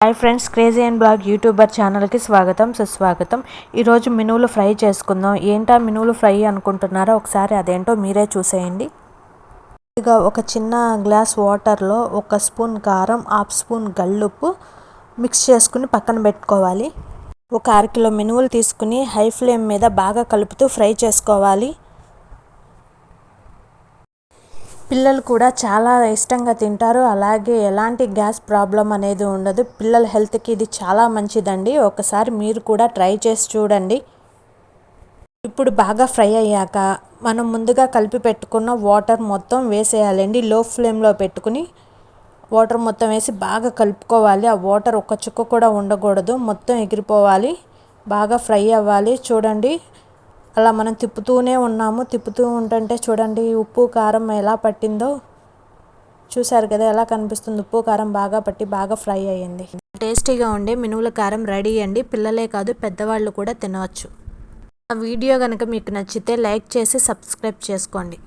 Hi friends crazy and blog youtuber ఛానల్కి స్వాగతం సుస్వాగతం. ఈరోజు మినువులు ఫ్రై చేసుకుందాం. ఏంటా మినువులు ఫ్రై అనుకుంటున్నారో ఒకసారి అదేంటో మీరే చూసేయండి. ఇక ఒక చిన్న గ్లాస్ వాటర్లో ఒక స్పూన్ కారం హాఫ్ స్పూన్ గల్లుప్పు మిక్స్ చేసుకుని పక్కన పెట్టుకోవాలి. ఒక అరకిలో మినువులు తీసుకుని హై ఫ్లేమ్ మీద బాగా కలుపుతూ ఫ్రై చేసుకోవాలి. పిల్లలు కూడా చాలా ఇష్టంగా తింటారు. అలాగే ఎలాంటి గ్యాస్ ప్రాబ్లం అనేది ఉండదు. పిల్లల హెల్త్కి ఇది చాలా మంచిదండి. ఒకసారి మీరు కూడా ట్రై చేసి చూడండి. ఇప్పుడు బాగా ఫ్రై అయ్యాక మనం ముందుగా కలిపి పెట్టుకున్న వాటర్ మొత్తం వేసేయాలండి. లో ఫ్లేమ్లో పెట్టుకుని వాటర్ మొత్తం వేసి బాగా కలుపుకోవాలి. ఆ వాటర్ ఒక చుక్క కూడా ఉండకూడదు. మొత్తం ఎగిరిపోవాలి. బాగా ఫ్రై అవ్వాలి. చూడండి. అలా మనం తిప్పుతూనే ఉన్నాము. తిప్పుతూ ఉంటుంటే చూడండి ఉప్పు కారం ఎలా పట్టిందో. చూసారు కదా ఎలా కనిపిస్తుంది. ఉప్పు కారం బాగా పట్టి బాగా ఫ్రై అయ్యింది. టేస్టీగా ఉండే మినువుల కారం రెడీ అండి. పిల్లలే కాదు పెద్దవాళ్ళు కూడా తినవచ్చు. ఆ వీడియో కనుక మీకు నచ్చితే లైక్ చేసి సబ్స్క్రైబ్ చేసుకోండి.